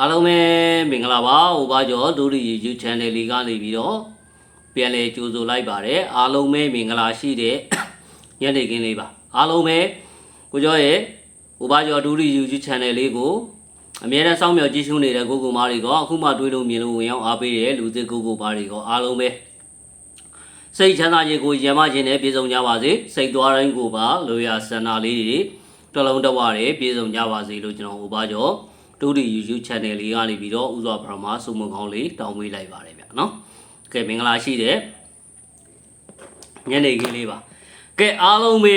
အားလုံးပဲမင်္ဂလာပါဟိုပါကျော်ဒုတိယ YouTube channel လေးကနေပြီးတော့ပြန်လဲကြိုဆိုလိုက်ပါတယ်အားလုံးပဲမင်္ဂလာရှိတဲ့ညနေခင်းလေးပါအားလုံးပဲကိုကျော်ရဲ့ဟိုပါကျော်ဒုတိယ YouTube channel လေးကိုအမြဲတမ်းစောင့်မျှော်ကြည့်ရှုနေတဲ့ကိုကိုမားတွေကအခုမှတွေးလို့မြင်လို့ဝင်ရောက်အားပေးတဲ့လူသစ်ကိုကိုမားတွေကအားလုံးပဲစိတ်ချမ်းသာခြင်းကိုရမခြင်းနဲ့ပြည့်စုံကြပါစေစိတ်သွားတိုင်းကိုပါလိုရာဆန္ဒလေးတွေတလုံးတဝရဲပြည့်စုံကြပါစေလို့ကျွန်တော်ဟိုပါကျော် တူဒီ YouTube channel လေးကနေပြီးတော့ဥစွာပရမစုံမကောင်းလေးတောင်းပေးလိုက်ပါတယ်ဗျနော်။ကဲမင်္ဂလာရှိတဲ့ညနေခင်းလေးပါ။ကဲအားလုံးပဲ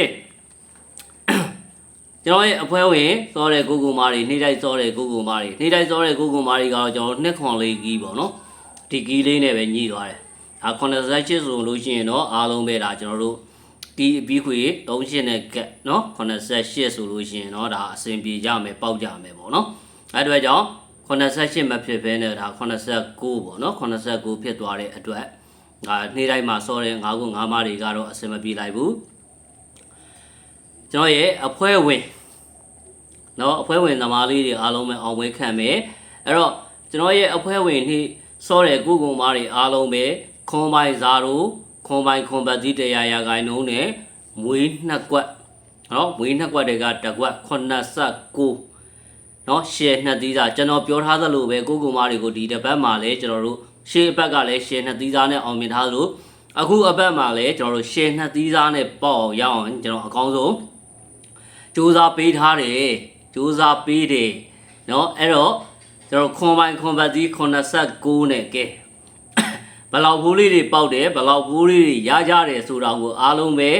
ကျွန်တော်ရဲ့အဖွဲဝင်စောတဲ့ကိုကိုမားတွေနှိမ့်တိုက်စောတဲ့ကိုကိုမားတွေနှိမ့်တိုက်စောတဲ့ကိုကိုမားတွေကတော့ကျွန်တော်နှစ်ခွန်လေးကြီးပေါ့နော်။ဒီကြီးလေးနဲ့ပဲညှိသွားတယ်။ဒါ88ဆိုလို့ရှိရင်တော့အားလုံးပဲဒါကျွန်တော်တို့ဒီအပြီးခွေ38နဲ့ကက်နော်88ဆိုလို့ရှိရင်တော့ဒါအဆင်ပြေကြမယ်ပေါက်ကြမယ်ပေါ့နော်။ အဲအတွက်ကြောင့်88မဖြစ်ဘဲနဲ့ဒါ89ပေါ့နော်89ဖြစ်သွားတဲ့အတွက်ငါနေ့တိုင်းမှာစောတဲ့9ခု9မားတွေကတော့အဆင်မပြေလိုက်ဘူးကျွန်တော်ရဲ့အဖွဲဝင်เนาะအဖွဲဝင်သမားလေးတွေအားလုံးပဲအောင်ပွဲခံမယ်အဲ့တော့ကျွန်တော်ရဲ့အဖွဲဝင်နေ့စောတဲ့ကုကုမားတွေအားလုံးပဲခွန်ပိုင်ဇာတို့ခွန်ပိုင်ခွန်ပတ်သီးတရားရာဂိုင်းနှုံးနဲ့မွေးနှစ်ကွက်เนาะမွေးနှစ်ကွက်တွေကတစ်ကွက်89 နော်ရှယ်နှစ်သီးသားကျွန်တော်ပြောထားသလိုပဲကိုကူမားတွေကိုဒီတစ်ပတ်မှာလည်းကျွန်တော်တို့ရှေ့အပတ်ကလည်းရှယ်နှစ်သီးသားနဲ့အောင်မြင်ထားသလိုအခုအပတ်မှာလည်းကျွန်တော်တို့ရှယ်နှစ်သီးသားနဲ့ပေါ့အောင်ရအောင်ကျွန်တော်အကောင်းဆုံးစူးစမ်းပေးထားတယ်စူးစမ်းပေးတယ်နော်အဲ့တော့ကျွန်တော်ခွန်ပိုင်းခွန်ပတ်သီး89နဲ့ကဲဘလောက်ဘူးလေးတွေပေါက်တယ်ဘလောက်ဘူးလေးတွေရကြတယ်ဆိုတာကိုအားလုံးပဲ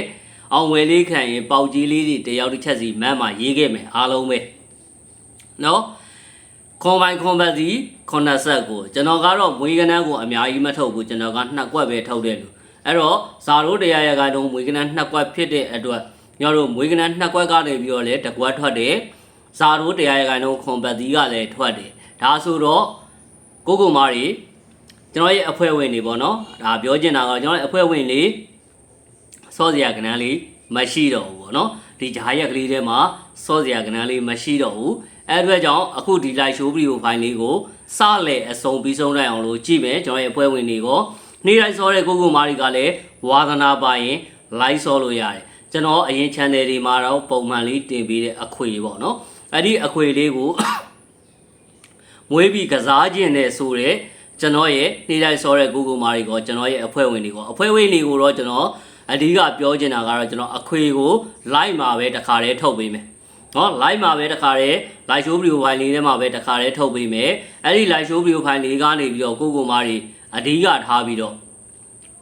အောင်ဝယ်လေးခံရင်ပေါက်ကြီးလေးတွေတယောက်တစ်ချက်စီမန်းမှာရေးခဲ့မယ်အားလုံးပဲ နော်ခွန်ပိုင်ခွန်ဘတ်စီ90ကိုကျွန်တော်ကတော့မွေးကနန်းကိုအများကြီးမထုတ်ဘူးကျွန်တော်ကနှစ်ကွက်ပဲထုတ်တယ်လို့အဲ့တော့ဇာရိုးတရားရကတော့မွေးကနန်းနှစ်ကွက်ဖြစ်တဲ့အတွက်ညတို့မွေးကနန်းနှစ်ကွက်ကနေပြီးတော့လေတကွက်ထွက်တယ်ဇာရိုးတရားရကတော့ခွန်ဘတ်စီကလည်းထွက်တယ်ဒါဆိုတော့ကိုကိုမာရီကျွန်တော်ရဲ့အဖွဲ့ဝင်တွေပေါ့နော်ဒါပြောချင်တာကကျွန်တော်ရဲ့အဖွဲ့ဝင်လေးစောစရာကဏ္ဍလေးမရှိတော့ဘူးပေါ့နော်ဒီဂျားရက်ကလေးထဲမှာစောစရာကဏ္ဍလေးမရှိတော့ဘူး အဲ့အတွက်ကြောင့်အခုဒီ live show video file လေးကိုစလဲအစုံပြီးဆုံးနိုင်အောင်လို့ကြည့်မယ်ကျွန်တော်ရဲ့အဖွဲ့ဝင်တွေကိုနေ့တိုင်းစောတဲ့ကိုကိုမာရီကလည်းဝါသနာပါရင် live စောလို့ရတယ်ကျွန်တော်အရင် channel တွေမှာတော့ပုံမှန်လေးတင်ပေးတဲ့အခွေပေါ့နော်အဲ့ဒီအခွေလေးကိုမွေးပြီးကစားခြင်းနဲ့ဆိုတဲ့ကျွန်တော်ရဲ့နေ့တိုင်းစောတဲ့ကိုကိုမာရီကိုကျွန်တော်ရဲ့အဖွဲ့ဝင်တွေကိုအဖွဲ့ဝင်တွေကိုတော့ကျွန်တော်အဓိကပြောချင်တာကတော့ကျွန်တော်အခွေကို live မှာပဲတခါတည်းထုတ်ပေးမယ် နော် live မှာပဲတခါတည်း live show video file လေးထဲမှာပဲတခါတည်းထုတ်ပေးမယ်အဲ့ဒီ live show video file လေးကနေပြီးတော့ကိုကိုမာရီအဓိကထားပြီးတော့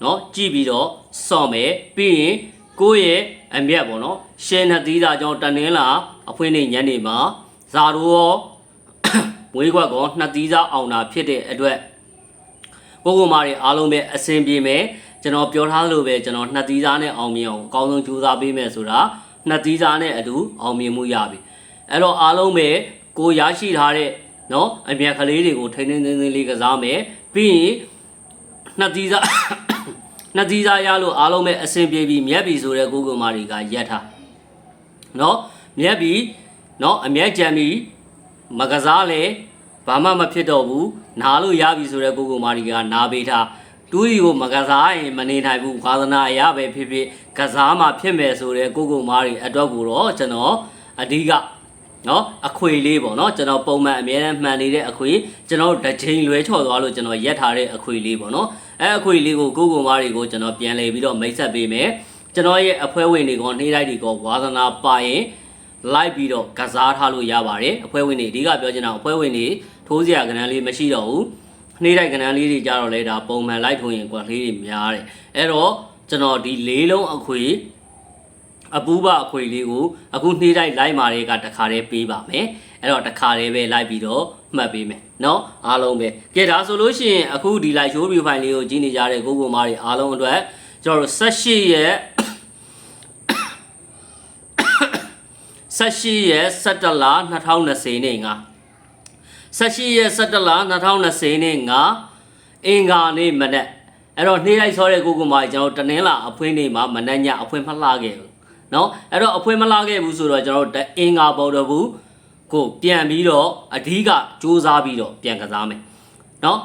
နော်ကြည့်ပြီးတော့စောင့်မယ်ပြီးရင်ကိုယ့်ရဲ့အမျက်ပေါ့နော်ရှင်းနှစ်သီးသားကြောင့်တနင်္လာအဖွင့်နေညနေမှာဇာရိုးရောမွေးခွက်ကောနှစ်သီးသားအောင်တာဖြစ်တဲ့အတွက်ကိုကိုမာတွေအားလုံးပဲအဆင်ပြေမယ်ကျွန်တော်ပြောထားလို့ပဲကျွန်တော်နှစ်သီးသားနဲ့အောင်မြင်အောင်အကောင်းဆုံးကြိုးစားပေးမယ်ဆိုတာ နှစ်သီးသားနဲ့အတူအောင်မြင်မှုရပြီအဲ့တော့အားလုံးပဲကိုရရှိထားတဲ့နော်အမြက်ကလေးတွေကိုထိန်းထိန်းသိမ်းသိမ်းလေးကစားမယ်ပြီးရင်နှစ်သီးသားနှစ်သီးသားရလို့အားလုံးပဲအဆင်ပြေပြီမြက်ပြီဆိုတဲ့ကိုကိုမာတွေကရက်ထားနော်မြက်ပြီနော်အမြက်ကြံပြီမကစားလဲဘာမှမဖြစ်တော့ဘူးနားလို့ရပြီဆိုတဲ့ကိုကိုမာရီကနားပေးထား တူးရီကိုမကစားရင်မနေနိုင်ဘူးဝါသနာအရပဲဖြစ်ဖြစ်ကစားမှဖြစ်မယ်ဆိုတဲ့ကိုကိုမာရီအတွက်ကိုတော့ကျွန်တော်အဓိကနော်အခွေလေးပေါ့နော်ကျွန်တော်ပုံမှန်အများနဲ့မှန်နေတဲ့အခွေကျွန်တော်တစ်ချိန်လွဲချော်သွားလို့ကျွန်တော်ရက်ထားတဲ့အခွေလေးပေါ့နော်အဲအခွေလေးကိုကိုကိုမာရီကိုကျွန်တော်ပြန်လဲပြီးတော့မိတ်ဆက်ပေးမယ်ကျွန်တော်ရဲ့အဖွဲဝင်တွေကနှေးလိုက်တွေကဝါသနာပါရင်လိုက်ပြီးတော့ကစားထားလို့ရပါတယ်အဖွဲဝင်တွေအဓိကပြောချင်တာအဖွဲဝင်တွေထိုးစရာကဏ္ဍလေးမရှိတော့ဘူး နှေးလိုက်ကဏ္ဍလေးတွေကြတော့လဲဒါပုံမှန်လိုက်ထိုးရင်ကွာလေးတွေများတယ်အဲ့တော့ကျွန်တော်ဒီလေးလုံးအခွေအပူးပအခွေလေးကိုအခုနှေးလိုက်လိုက်မာတွေကတခါတည်းပေးပါမယ်အဲ့တော့တခါတည်းပဲလိုက်ပြီးတော့မှတ်ပေးမယ်เนาะအားလုံးပဲကဲဒါဆိုလို့ရှိရင်အခုဒီ live show review file လေးကိုကြည့်နေကြတဲ့ကိုကိုမားတွေအားလုံးအတွက်ကျွန်တော်တို့18ရက်18ရက်17လ2020နေ့ငါ 18ရက်17လ2020နေ့ငါအင်္ဂါနေ့မနက်အဲ့တော့နေ့လိုက်ဆောတဲ့ကိုကိုမာကျွန်တော်တနင်္လာအဖွင့်နေ့မှာမနက်ညအဖွင့်မလှခဲ့ဘူးเนาะအဲ့တော့အဖွင့်မလှခဲ့ဘူးဆိုတော့ကျွန်တော်တို့အင်္ဂါပေါ်တော်ဘူး ကိုပြန်ပြီးတော့အဓိကစူးစမ်းပြီးတော့ပြန်ကစားမယ်เนาะ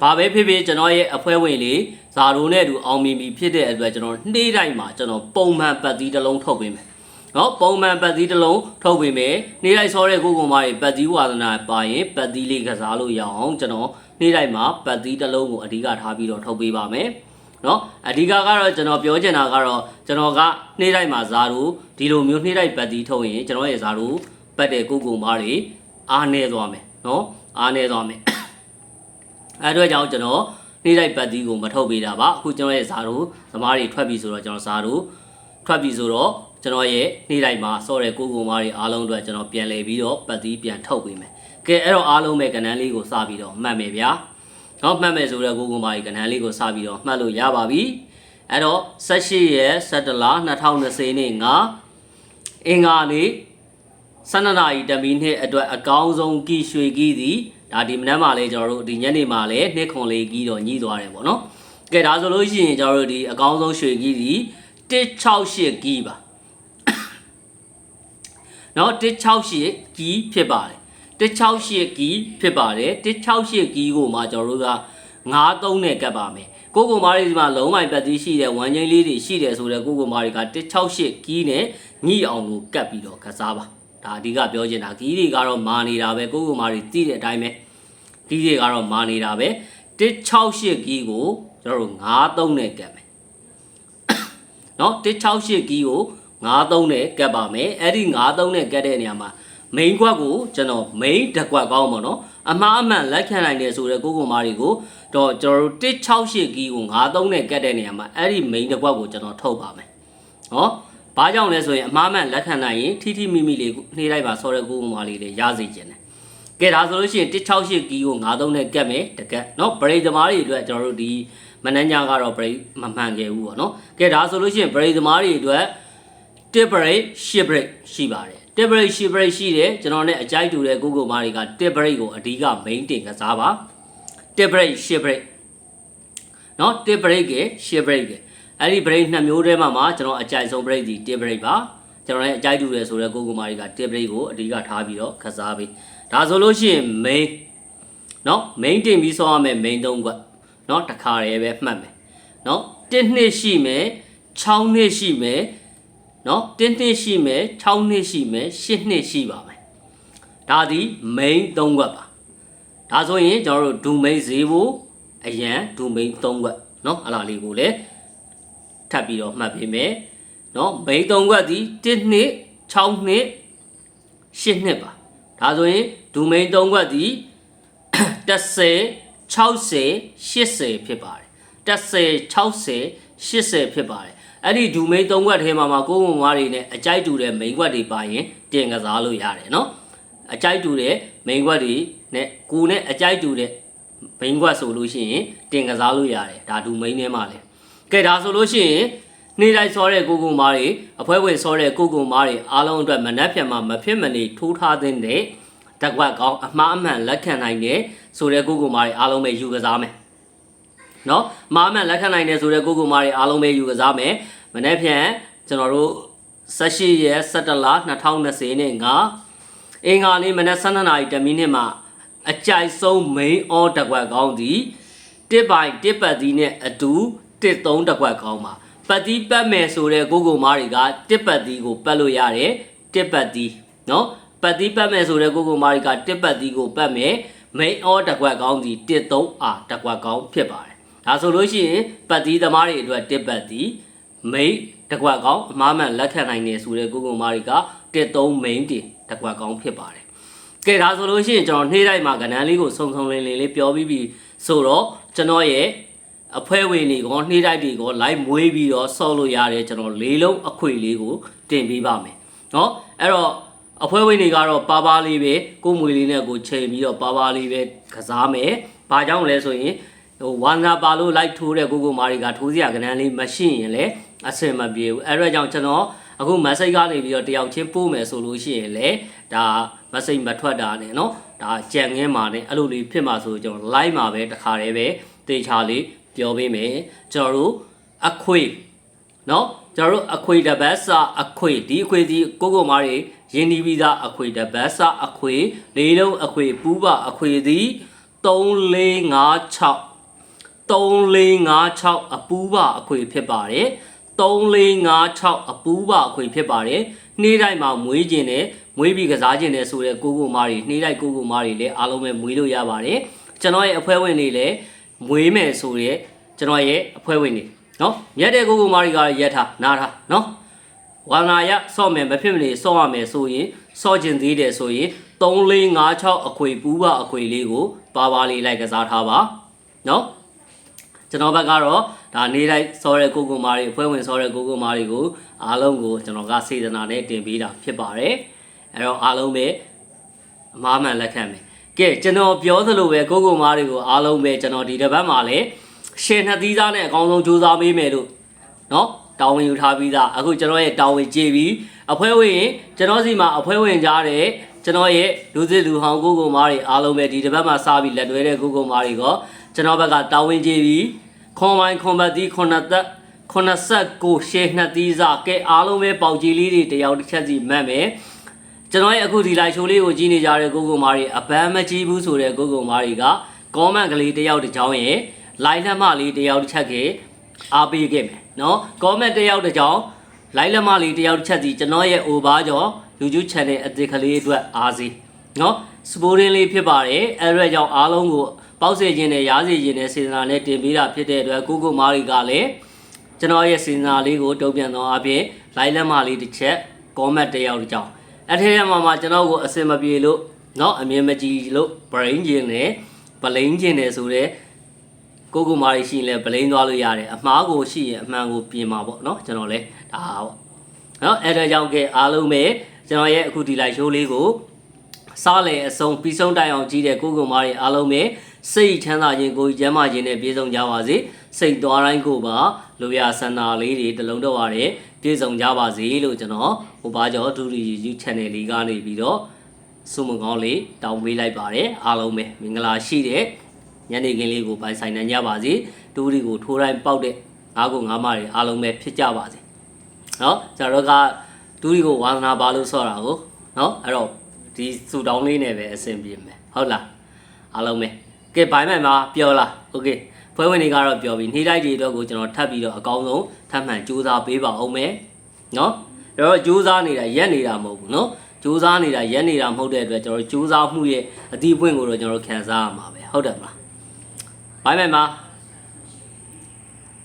ဘာပဲဖြစ်ဖြစ်ကျွန်တော်ရဲ့အဖွဲဝင်လေးဇာရိုနဲ့အတူအောင်မြင်ပြီဖြစ်တဲ့အတွက်ကျွန်တော်နှေးတိုင်းမှာကျွန်တော်ပုံမှန်ပတ်သီးတစ်လုံးထုတ်ပေးမယ် နော်ပုံမှန်ပတ်သီးတစ်လုံးထုတ်ပေးမယ်နှေးတိုင်းစောတဲ့ကိုကုံမတွေပတ်သီးဝါသနာပါရင်ပတ်သီးလေးကစားလို့ရအောင်ကျွန်တော်နှေးတိုင်းမှာပတ်သီးတစ်လုံးကိုအဓိကထားပြီးတော့ထုတ်ပေးပါမယ်နော်အဓိကကတော့ကျွန်တော်ပြောချင်တာကတော့ကျွန်တော်ကနှေးတိုင်းမှာဇာရိုဒီလိုမျိုးနှေးတိုင်းပတ်သီးထုတ်ရင်ကျွန်တော်ရဲ့ဇာရိုပတ်တဲ့ကိုကုံမတွေအားနေသွားမယ်နော်အားနေသွားမယ်အဲအတွက်ကြောင့်ကျွန်တော်နေ့တိုင်းပတ်တီးကိုမထုတ်ပေးတာပါအခုကျွန်တော်ရဲ့ဇာတို့သမားတွေထွက်ပြီဆိုတော့ကျွန်တော်ဇာတို့ထွက်ပြီဆိုတော့ ကျွန်တော်ရဲ့နေ့တိုင်းမှာစောတဲ့ကိုကိုမားတွေအားလုံးအတွက်ကျွန်တော်ပြန်လည်ပြီးတော့ပတ်တီးပြန်ထုတ်ပေးမယ်ကဲအဲ့တော့အားလုံးပဲကဏ္ဍလေးကိုစပြီးတော့မှတ်မယ်ဗျာနော်မှတ်မယ်ဆိုတော့ကိုကိုမားတွေကဏ္ဍလေးကိုစပြီးတော့မှတ်လို့ရပါပြီအဲ့တော့18ရက်17လ2020နေ့ကအင်္ဂါနေ့12နာရီတမီနှစ်အတွက်အကောင်းဆုံးကီရွှေကီသည်ဒါဒီမနက်မှာလဲကျွန်တော်တို့ဒီညနေမှာလဲနှစ်ခွန်လေးကီတော့ညှိသွားတယ်ပေါ့နော်ကဲဒါဆိုလို့ရှိရင်ကျွန်တော်တို့ဒီအကောင်းဆုံးရွှေကီသည်168ကီပါ နော်168ကီဖြစ်ပါတယ်168ကီဖြစ်ပါတယ်168ကီကိုမှကျွန်တော်တို့က93နဲ့ကပ်ပါမယ်ကိုကိုမားတွေဒီမှာလုံးမိုင်ပတ်သေးရှိတဲ့ဝမ်ချင်းလေးတွေရှိတယ်ဆိုတော့ကိုကိုမားတွေက168ကီနဲ့ညှိအောင်ကိုကပ်ပြီးတော့ကစားပါဒါအဓိကပြောချင်တာကီတွေကတော့မာနေတာပဲကိုကိုမားတွေသိတဲ့အတိုင်းပဲကီတွေကတော့မာနေတာပဲ168ကီကိုကျွန်တော်တို့93နဲ့ကပ်မယ်နော်168ကီကို 93နဲ့ကပ်ပါမယ်အဲ့ဒီ93နဲ့ကပ်တဲ့နေရာမှာ main ကွက်ကိုကျွန်တော် main တစ်ကွက်ကောင်းပါတော့အမှားအမှန်လက်ခံနိုင်တယ်ဆိုတဲ့ကိုကိုမားတွေကိုတော့ကျွန်တော်တို့168ကီကို93နဲ့ကတ်တဲ့နေရာမှာအဲ့ဒီ main တစ်ကွက်ကိုကျွန်တော်ထုတ်ပါမယ်ဟောဘာကြောင့်လဲဆိုရင်အမှားအမှန်လက်ခံနိုင်ရင်ထိထိမိမိလေးနှေးလိုက်ပါဆော်တဲ့ကိုကိုမားလေးတွေရစေချင်တယ်ကဲဒါဆိုလို့ရှိရင်168ကီကို93နဲ့ကတ်မယ်တကက်เนาะ break သမားတွေအတွက်ကျွန်တော်တို့ဒီမနန်းညာကတော့ break မမှန်ခဲ့ဘူးပေါ့နော်ကဲဒါဆိုလို့ရှိရင် break သမားတွေအတွက် 1 break 10 break ရှိပါတယ်1 break 10 break ရှိတယ်ကျွန်တော်နဲ့အကြိုက်တူတဲ့ကိုကိုမားတွေက1 break ကိုအဓိက main တင်ကစားပါ1 break 10 break เนาะ1 break က10 break ကအဲ့ဒီ break နှစ်မျိုးတည်းမှာမှာကျွန်တော်အကြိုက်ဆုံး break ဒီ1 break ပါကျွန်တော်လည်းအကြိုက်တူတယ်ဆိုတော့ကိုကိုမားတွေက1 break ကိုအဓိကထားပြီးတော့ကစားပေးဒါဆိုလို့ရှိရင် main เนาะ main တင်ပြီးဆောင်းရမယ် main ၃ခွက်เนาะတစ်ခါတည်းပဲမှတ်မယ်เนาะ1နှစ်ရှိမယ်6နှစ်ရှိမယ် နော်တင်းနှစ်ရှိမယ်6နှစ်ရှိမယ်7နှစ်ရှိပါမယ်ဒါသည် main 3ခွက်ပါဒါဆိုရင်ကျွန်တော်တို့ဒူမိန်ဈေးဖို့အရန်ဒူမိန်3ခွက်နော်အလားလေးကိုလည်းထပ်ပြီးတော့မှတ်ပေးမယ်နော်မိန်3ခွက်သည်1နှစ်6နှစ်8နှစ်ပါဒါဆိုရင်ဒူမိန်3ခွက်သည်30 60 80ဖြစ်ပါတယ်30 60 80ဖြစ်ပါတယ် အဲ့ဒီဒူမိန်၃ခွက်ထဲမှာမှာကိုယ်ဝန်မတွေနဲ့အကြိုက်တူတဲ့မိန်ခွက်တွေပါရင်တင်ကစားလို့ရတယ်နော်အကြိုက်တူတဲ့မိန်ခွက်တွေနဲ့ကိုနဲ့အကြိုက်တူတဲ့မိန်ခွက်ဆိုလို့ရှိရင်တင်ကစားလို့ရတယ်ဒါဒူမိန်ထဲမှာလေကဲဒါဆိုလို့ရှိရင်နေ့တိုင်းစောတဲ့ကိုကုံမားတွေအဖွဲဝင်စောတဲ့ကိုကုံမားတွေအားလုံးအတွက်မနှက်ဖြန်မှာမဖြစ်မနေထိုးထားတဲ့တက်ကွက်ကောင်းအမှားအမှန်လက်ခံနိုင်တဲ့ဆိုတဲ့ကိုကုံမားတွေအားလုံးပဲယူကစားမယ်နော်မားမှန်လက်ခံနိုင်တဲ့ဆိုတဲ့ကိုကုမားတွေအားလုံးပဲယူကစားမယ် မနေ့ဖြန်ကျွန်တော်တို့18ရက်17လ2020နဲ့ကအင်္ဂါနေ့မနက်12နာရီ10မိနစ်မှာအကြိုက်ဆုံး main all တကွက်ကောင်းသည်တစ်ပိုင်တစ်ပတ်သီးနဲ့အတူတစ်သုံးတကွက်ကောင်းပါပတ်သီးပတ်မယ်ဆိုတဲ့ကိုကိုမားတွေကတစ်ပတ်သီးကိုပတ်လို့ရတယ်တစ်ပတ်သီးနော်ပတ်သီးပတ်မယ်ဆိုတဲ့ကိုကိုမားတွေကတစ်ပတ်သီးကိုပတ်မယ် main all တကွက်ကောင်းသည်တစ်သုံးအာတကွက်ကောင်းဖြစ်ပါတယ်ဒါဆိုလို့ရှိရင်ပတ်သီးသမားတွေအတွက်တစ်ပတ်သီး မိတ်တကွက်ကောင်းအမားမှန်လက်ခံနိုင်နေဆိုတဲ့ကိုကိုမာရီက13 main တင်တကွက်ကောင်းဖြစ်ပါတယ်။ကဲဒါဆိုလို့ရှိရင်ကျွန်တော်နှေးတိုင်းမှာကဏ္ဍလေးကိုစုံစုံလင်းလင်းလေးပြောပြီးပြီဆိုတော့ကျွန်တော်ရဲ့အဖွဲဝင်တွေကောနှေးတိုက်တွေကောလိုက်မွေးပြီးတော့ဆော့လို့ရတယ်ကျွန်တော်လေးလုံးအခွေလေးကိုတင်ပေးပါမယ်။နော်အဲ့တော့အဖွဲဝင်တွေကတော့ပါပါလေးပဲကိုမွေလေးနဲ့ကိုချိန်ပြီးတော့ပါပါလေးပဲကစားမယ်။ဘာကြောင့်လဲဆိုရင်ဟိုဝါနာပါလို့လိုက်ထိုးတဲ့ကိုကိုမာရီကထိုးစရာကဏ္ဍလေးမရှိရင်လည်း အဆင်မပြေဘူးအဲ့ဒါကြောင့်ကျွန်တော်အခု message ကနေပြီးတော့တယောက်ချင်းပို့မယ်ဆိုလို့ရှိရင်လည်းဒါ message မထွက်တာနဲ့เนาะဒါကြံငင်းมาနဲ့အဲ့လိုလေးဖြစ်မှာဆိုကျွန်တော် live မှာပဲတခါတည်းပဲတေချာလေးပြောပေးမယ်ကျွန်တော်တို့အခွေเนาะ ကျွန်တော်တို့အခွေတပတ်စာအခွေဒီအခွေဒီကိုကိုမားတွေရင်းနှီးပြီးသားအခွေတပတ်စာအခွေလေးလုံးအခွေပူးပါအခွေသည်3456 3456အပူးပါအခွေဖြစ်ပါတယ် 3456အပူးပါအခွေဖြစ်ပါတယ်နှေးတိုင်းမှာမွေးခြင်းနဲ့မွေးပြီးကစားခြင်းနဲ့ဆိုတဲ့ကိုကိုမားတွေနှေးတိုင်းကိုကိုမားတွေလည်းအားလုံးပဲမွေးလို့ရပါတယ်ကျွန်တော်ရဲ့အဖွဲ့ဝင်တွေလည်းမွေးမယ်ဆိုတဲ့ကျွန်တော်ရဲ့အဖွဲ့ဝင်တွေနော်မြတ်တဲ့ကိုကိုမားတွေကလည်းရက်ထားနားထားနော်ဝါနာယဆော့မယ်မဖြစ်မနေဆော့ရမယ်ဆိုရင်ဆော့ကျင်သေးတယ်ဆိုရင်3456အခွေပူးပါအခွေလေးကိုပါပါလေးလိုက်ကစားထားပါနော် ကျွန်တော်ဘက်ကတော့ဒါနေလိုက်ဆော့တဲ့ကိုကိုမာတွေအဖွဲ့ဝင်ဆော့တဲ့ကိုကိုမာတွေကိုအားလုံးကိုကျွန်တော်ကစေတနာနဲ့တင်ပေးတာဖြစ်ပါတယ်အဲ့တော့အားလုံးပဲအမားမှန်လက်ခံမယ်ကဲကျွန်တော်ပြောသလိုပဲကိုကိုမာတွေကိုအားလုံးပဲကျွန်တော်ဒီတစ်ပတ်မှာလည်းရှယ်နှစ်သီးသားနဲ့အကောင်းဆုံးစူးစမ်းပေးမယ်လို့နော်တာဝန်ယူထားပြီးသားအခုကျွန်တော်ရဲ့တာဝန်ကျေပြီးအဖွဲဝင်ရင်ကျွန်တော်စီမှာအဖွဲဝင်ကြတဲ့ကျွန်တော်ရဲ့လူစစ်လူဟောင်းကိုကိုမားတွေအားလုံးပဲဒီတစ်ပတ်မှာစားပြီးလက်တွဲတဲ့ကိုကိုမားတွေက ကျွန်တော်ဘက်ကတာဝန်ကျေပြီးခွန်မိုင်းခွန်ဘတ်ဒီခွန်နသက်89ရှေ့နှစ်သီးစားကဲအားလုံးပဲပေါက်ကြီးလေးတွေတယောက်တစ်ချက်စီမှတ်မယ်ကျွန်တော်ရဲ့အခုဒီလိုက်ရှိုးလေးကိုကြည့်နေကြတဲ့ကိုကိုမားတွေအပန်းမကြည့်ဘူးဆိုတဲ့ကိုကိုမားတွေကကောမန့်ကလေးတယောက်တစ်ချောင်းရဲ့လိုက်လက်မလေးတယောက်တစ်ချက်ကအားပေးခဲ့မယ်နော် comment တစ်ယောက်တစ်ကြောင် like လက်မလေးတစ်ယောက်တစ်ချက်စီကျွန်တော်ရဲ့ over ကြော YouTube channel အသစ်ကလေးအတွက်အားစီနော် sporting လေးဖြစ်ပါတယ်အဲ့ဒါကြောင့်အားလုံးကို ပေါက်စေခြင်းနဲ့ရားစေခြင်းနဲ့စေတနာနဲ့တင်ပေးတာဖြစ်တဲ့အတွက်ကိုကိုမာရီကလည်းကျွန်တော်ရဲ့စေတနာလေးကိုတုံ့ပြန်သောအပြင် like လက်မလေးတစ်ချက် comment တစ်ယောက်တစ်ကြောင်အဲ့ထဲမှာမှကျွန်တော်ကိုအစင်မပြေလို့နော်အမြင်မကြည့်လို့ brain ခြင်းနဲ့ brain ခြင်းနဲ့ဆိုတဲ့ကိုကိုမာရီရှိရင်လည်းဗလိန်သွားလို့ရတယ်အမှားကိုရှိရင်အမှန်ကိုပြင်မှာပေါ့နော်ကျွန်တော်လည်းဒါပေါ့နော်အဲ့ဒါကြောင့်ကဲအားလုံးပဲကျွန်တော်ရဲ့အခုဒီလိုက်ရှိုးလေးကိုစားလေအစုံပြီးဆုံးတိုင်အောင်ကြည့်တဲ့ကိုကိုမာရီအားလုံးပဲ စိတ်ချမ်းသာခြင်းကိုယ်ကျမ်းမာခြင်းနဲ့ပြည့်စုံကြပါစေစိတ်သွားတိုင်းကိုပါလူရဆန္ဒလေးတွေတလုံးတော့ရတယ်ပြည့်စုံကြပါစေလို့ကျွန်တော်ဟိုဘာကျော်ဒူရီ YouTube channel လေးကနေပြီးတော့စုမကောင်းလေးတောင်းပေးလိုက်ပါတယ်အားလုံးပဲမင်္ဂလာရှိတဲ့ ညနေခင်းလေးကိုပိုင်ဆိုင်နိုင်ကြပါစေတူရီကိုထိုးတိုင်းပေါက်တဲ့ငါးကိုငါးမတွေအားလုံးပဲဖြစ်ကြပါစေเนาะကျွန်တော်တို့ကတူရီကိုဝါသနာပါလို့ဆော့တာကိုเนาะအဲ့တော့ဒီစူတောင်းလေးနဲ့ပဲအဆင်ပြေမယ်ဟုတ်လားအားလုံးပဲ ကဲဘိုင်းမိုင်မှာပြောလားโอเคဖွဲဝင်တွေကတော့ပြောပြီးနှိလိုက်တွေအတွက်ကိုကျွန်တော်ထပ်ပြီးတော့အကောင်းဆုံးထပ်မှန်ကြိုးစားပေးပါအောင်မယ်เนาะဒါတော့ကြိုးစားနေတာရက်နေတာမဟုတ်ဘူးเนาะကြိုးစားနေတာရက်နေတာမဟုတ်တဲ့အတွက်ကျွန်တော်ကြိုးစားမှုရဲ့အတိအပွင့်ကိုတော့ကျွန်တော်ခံစားရမှာပဲဟုတ်တယ်မလား ဘိုင်ဘိုင်ပါ